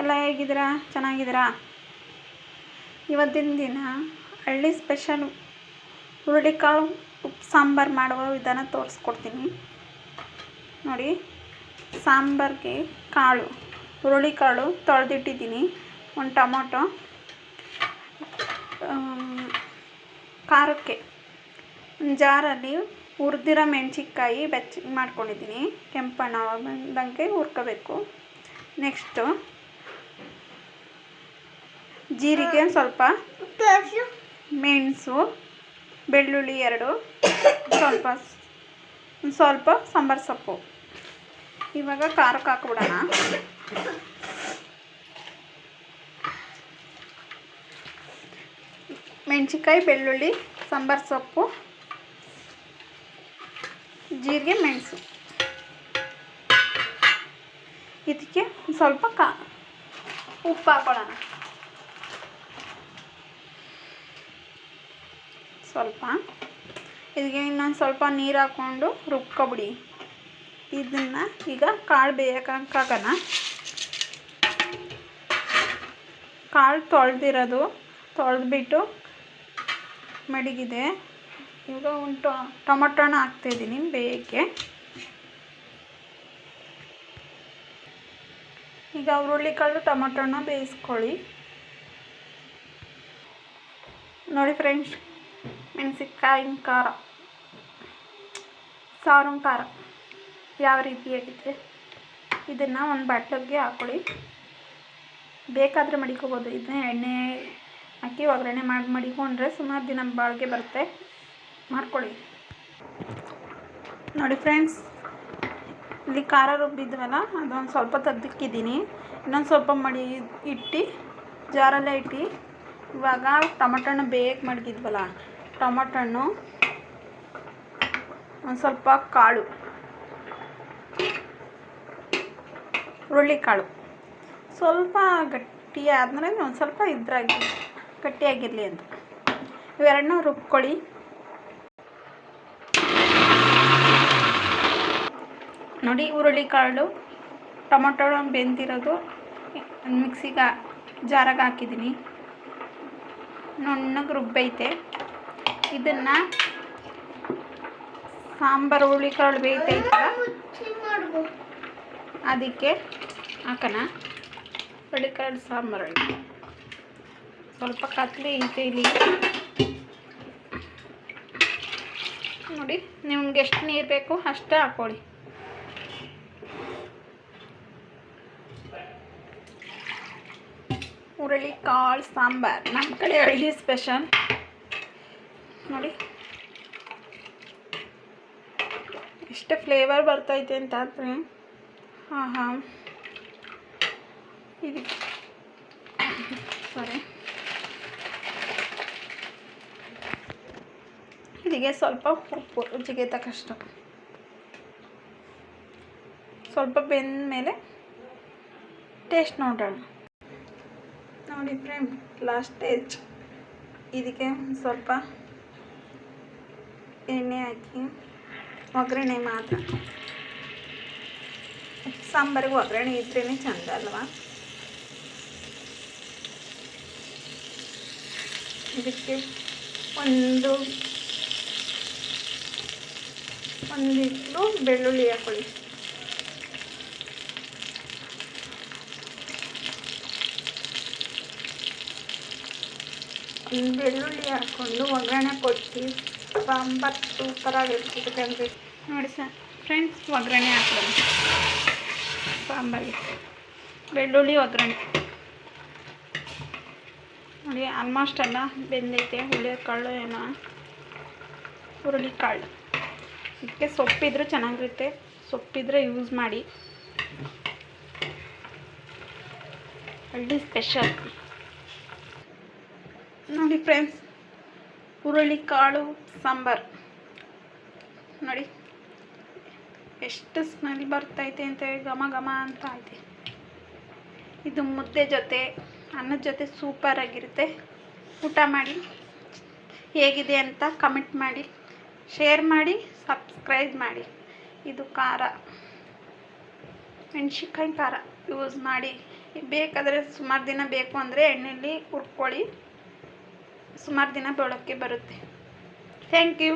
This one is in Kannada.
ಎಲ್ಲ ಹೇಗಿದ್ದೀರಾ? ಚೆನ್ನಾಗಿದ್ದೀರಾ? ಇವತ್ತಿನ ದಿನ ಹಳ್ಳಿ ಸ್ಪೆಷಲ್ ಹುರುಳಿಕಾಳು, ಉಪ್ಪು ಸಾಂಬಾರು ಮಾಡುವ ವಿಧಾನ ತೋರಿಸ್ಕೊಡ್ತೀನಿ. ನೋಡಿ, ಸಾಂಬಾರಿಗೆ ಕಾಳು, ಹುರುಳಿಕಾಳು ತೊಳೆದಿಟ್ಟಿದ್ದೀನಿ. ಒಂದು ಟೊಮೊಟೊ ಖಾರಕ್ಕೆ ಒಂದು ಜಾರಲ್ಲಿ ಹುರಿದಿರೋ ಮೆಣಸಿನ್ಕಾಯಿ ಬೆಚ್ಚಗೆ ಮಾಡ್ಕೊಂಡಿದ್ದೀನಿ. ಕೆಂಪಣ್ಣ ಬಂದಂಗೆ ಹುರ್ಕೋಬೇಕು. ನೆಕ್ಸ್ಟು ಜೀರಿಗೆ ಸ್ವಲ್ಪ. ಮೆಣಸು ಬೆಳ್ಳುಳ್ಳಿ ಎರಡು ಸ್ವಲ್ಪ ಸ್ವಲ್ಪ ಸಾಂಬಾರು ಸೊಪ್ಪು. ಇವಾಗ ಖಾರಕ್ಕೆ ಹಾಕ್ಬಿಡೋಣ. ಮೆಣಸಿನ್ಕಾಯಿ ಬೆಳ್ಳುಳ್ಳಿ ಸಾಂಬಾರು ಸೊಪ್ಪು ಜೀರಿಗೆ ಮೆಣಸು. ಇದಕ್ಕೆ ಸ್ವಲ್ಪ ಕಾ ಉಪ್ಪು ಹಾಕೊಳ್ಳೋಣ. ಸ್ವಲ್ಪ. ಇದಕ್ಕೆ ಇನ್ನೊಂದು ಸ್ವಲ್ಪ ನೀರು ಹಾಕ್ಕೊಂಡು ರುಬ್ಕೊಬಿಡಿ. ಇದನ್ನು ಈಗ ಕಾಳು ಬೇಯೋಕ್ಕಾಗೋಣ. ಕಾಳು ತೊಳೆದಿರೋದು ತೊಳೆದ್ಬಿಟ್ಟು ಮಡಗಿದೆ. ಈಗ ಒಂದು ಟೊಮೊಟೊನ ಹಾಕ್ತಾಯಿದ್ದೀನಿ ಬೇಯೋಕ್ಕೆ. ಈಗ ಹುರುಳಿಕಾಳು ಟೊಮೊಟೊನ ಬೇಯಿಸ್ಕೊಳ್ಳಿ. ನೋಡಿ ಫ್ರೆಂಡ್ಸ್ ಮೆಣಸಿನ್ಕಾಯಿನ ಖಾರ ಸಾರಿನ ಖಾರ ಯಾವ ರೀತಿಯಾಗಿದೆ ಇದನ್ನು ಒಂದು ಬಟ್ಲಿಗೆ ಹಾಕ್ಕೊಳ್ಳಿ ಬೇಕಾದರೆ ಮಡಿಕೋಬೋದು, ಇದನ್ನ ಎಣ್ಣೆ ಹಾಕಿ ಒಗ್ಗರಣೆ ಮಾಡಿ ಮಡಿಕೊಂಡ್ರೆ ಸುಮಾರು ದಿನ ಬಾಳಿಗೆ ಬರುತ್ತೆ. ಮಾಡ್ಕೊಳ್ಳಿ ನೋಡಿ ಫ್ರೆಂಡ್ಸ್ ಇಲ್ಲಿ ಖಾರ ರುಬ್ಬಿದ್ವಲ್ಲ ಅದೊಂದು ಸ್ವಲ್ಪ ತೆಗ್ದಿಕ್ಕಿದ್ದೀನಿ. ಇನ್ನೊಂದು ಸ್ವಲ್ಪ ಮಡಿ ಇಟ್ಟು, ಜಾರಲ್ಲೇ ಇಟ್ಟು, ಇವಾಗ ಟೊಮಟೊ ಹಣ್ಣು ಬೇಗ ಮಡಗಿದ್ವಲ್ಲ ಟೊಮಟೊಣ್ಣು ಒಂದು ಸ್ವಲ್ಪ ಕಾಳು, ಹುರುಳಿಕಾಳು. ಸ್ವಲ್ಪ ಗಟ್ಟಿ ಆದಮೇಲೆ ಒಂದು ಸ್ವಲ್ಪ ಇದ್ರಾಗಿ ಗಟ್ಟಿಯಾಗಿರಲಿ ಅಂತ. ಇವೆರಡನ್ನೂ ರುಬ್ಕೊಳ್ಳಿ. ನೋಡಿ ಹುರುಳಿಕಾಳು ಟೊಮೊಟೊ ಬೆಂದಿರೋದು. ಮಿಕ್ಸಿಗೆ ಜಾರಾಗೆ ಹಾಕಿದ್ದೀನಿ ನುಣ್ಣಗೆ ರುಬ್ಬೈತೆ. ಇದನ್ನು ಸಾಂಬಾರು ಹುರುಳಿಕಾಳು ಬೇಯ್ತೈತೆ ಅದಕ್ಕೆ ಹಾಕೋಣ. ಹುರುಳಿಕಾಳು ಸಾಂಬಾರು ಸ್ವಲ್ಪ ಕತ್ಲೆ ಐತೆ ಇಲ್ಲಿ. ನೋಡಿ, ನಿಮ್ಗೆ ಎಷ್ಟು ನೀರು ಬೇಕು ಅಷ್ಟೇ ಹಾಕ್ಕೊಳ್ಳಿ ಹುರುಳಿ ಕಾಳು ಸಾಂಬಾರು ನಮ್ಮ ಕಡೆ ಹಳ್ಳಿ ಸ್ಪೆಷಲ್ ನೋಡಿ ಎಷ್ಟು ಫ್ಲೇವರ್ ಬರ್ತೈತೆ ಅಂತ ಆದರೆ ಹಾಂ ಹಾಂ ಇದು ಸಾರಿ ಇದಕ್ಕೆ ಸ್ವಲ್ಪ ಉಪ್ಪು ರುಚಿಗೆ ತಕ್ಕಷ್ಟು ಸ್ವಲ್ಪ ಬೆಂದ ಮೇಲೆ ಟೇಸ್ಟ್ ನೋಡೋಣ ನೋಡಿ ಫ್ರೆಂಡ್ ಲಾಸ್ಟ್ ಸ್ಟೇಜ್ ಇದಕ್ಕೆ ಸ್ವಲ್ಪ ಎಣ್ಣೆ ಹಾಕಿ, ಒಗ್ಗರಣೆ ಮಾತ್ರ. ಸಾಂಬಾರಿಗೆ ಒಗ್ಗರಣೆ ಇದ್ರೇ ಚಂದ ಅಲ್ವಾ? ಇದಕ್ಕೆ ಒಂದು ಒಂದಿಟ್ಟು ಬೆಳ್ಳುಳ್ಳಿ ಹಾಕೊಳ್ಳಿ. ಬೆಳ್ಳುಳ್ಳಿ ಹಾಕ್ಕೊಂಡು ಒಗ್ಗರಣೆ ಕೊಟ್ಟು ಸಾಂಬಾರು ಸೂಪರಾಗಿರ್ತದೆ ಕಣ್ರಿ ನೋಡಿ ಸರ್ ಫ್ರೆಂಡ್ಸ್ ಒಗ್ಗರಣೆ ಹಾಕ್ಬೋದು. ಸಾಂಬಾರಿಗೆ. ಬೆಳ್ಳುಳ್ಳಿ ಒಗ್ಗರಣೆ. ನೋಡಿ ಆಲ್ಮೋಸ್ಟ್ ಎಲ್ಲ ಬೆಂದೈತೆ, ಹುಳಿಕಾಳು ಏನೋ, ಹುರುಳಿಕಾಳು. ಇದಕ್ಕೆ ಸೊಪ್ಪಿದ್ರೆ ಚೆನ್ನಾಗಿರುತ್ತೆ. ಸೊಪ್ಪಿದ್ರೆ ಯೂಸ್ ಮಾಡಿ. ಹಳ್ಳಿ ಸ್ಪೆಷಲ್ ನೋಡಿ ಫ್ರೆಂಡ್ಸ್ ಹುರುಳಿಕಾಳು ಸಾಂಬಾರು. ನೋಡಿ, ಎಷ್ಟು ಸ್ಮೆಲ್ ಬರ್ತೈತೆ ಅಂತ ಹೇಳಿ ಘಮ ಘಮ ಅಂತ ಐತೆ ಇದು ಮುದ್ದೆ ಜೊತೆ, ಅನ್ನದ ಜೊತೆ ಸೂಪರಾಗಿರುತ್ತೆ ಊಟ ಮಾಡಿ, ಹೇಗಿದೆ ಅಂತ ಕಮೆಂಟ್ ಮಾಡಿ ಶೇರ್ ಮಾಡಿ ಸಬ್ಸ್ಕ್ರೈಬ್ ಮಾಡಿ. ಇದು ಖಾರ. ಮೆಣಸಿನ್ಕಾಯಿ ಖಾರ ಯೂಸ್ ಮಾಡಿ. ಬೇಕಾದರೆ ಸುಮಾರು ದಿನ ಬೇಕು ಅಂದರೆ ಎಣ್ಣೆಯಲ್ಲಿ ಹುರ್ಕೊಳ್ಳಿ. ಸುಮಾರು ದಿನ ಬಳಕೆ ಬರುತ್ತೆ. Thank you